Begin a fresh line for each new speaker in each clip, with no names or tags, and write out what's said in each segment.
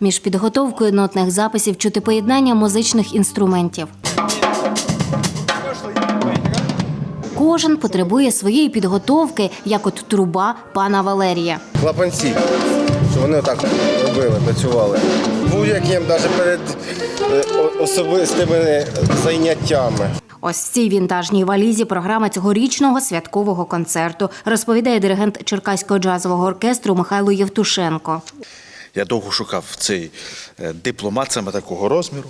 Між підготовкою нотних записів чути поєднання музичних інструментів. Кожен потребує своєї підготовки, як от труба пана Валерія.
клапанці, що вони отак робили, працювали. Будь-яким навіть перед е, особистими заняттями.
Ось в цій вінтажній валізі програма цьогорічного святкового концерту, розповідає диригент Черкаського джазового оркестру Михайло Євтушенко.
Я довго шукав цей е, дипломат саме такого розміру.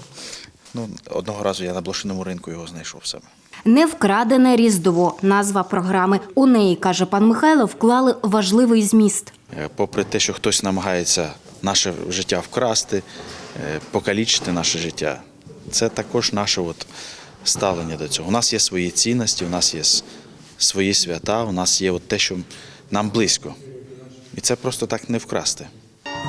Ну, одного разу я на блошиному ринку його знайшов саме.
Невкрадене різдво назва програми. У неї каже пан Михайло, вклали важливий зміст.
Е, Попри те, що хтось намагається наше життя вкрасти, е, покалічити наше життя, це також наше от ставлення до цього. У нас є свої цінності, у нас є свої свята, у нас є от те, що нам близько. І це просто так не вкрасти.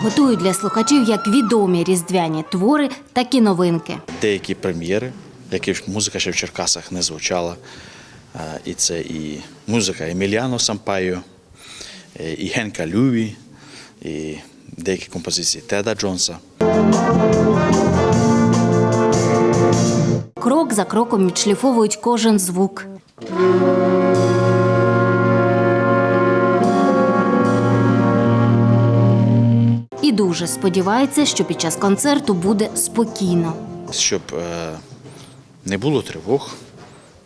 Готують для слухачів як відомі різдвяні твори, так і новинки.
деякі прем'єри, які музика ще в Черкасах не звучала. Е, І це і музика Еміліано Сампайо, е, і Генка Люві, і деякі композиції Теда Джонса.
Крок за кроком відшліфовують кожен звук. І дуже сподівається, що під час концерту буде спокійно.
Щоб е, не було тривог,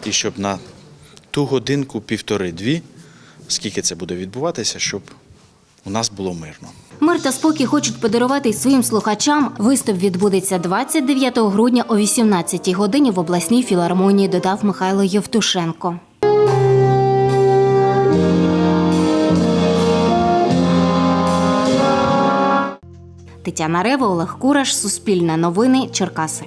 і щоб на ту годинку, півтори-дві, скільки це буде відбуватися, щоб у нас було мирно.
Мир та спокій хочуть подарувати й своїм слухачам. Виступ відбудеться 29 грудня о 18 годині в обласній філармонії, додав Михайло Євтушенко. Тетяна Рева, Олег Кураш, Суспільне новини, Черкаси.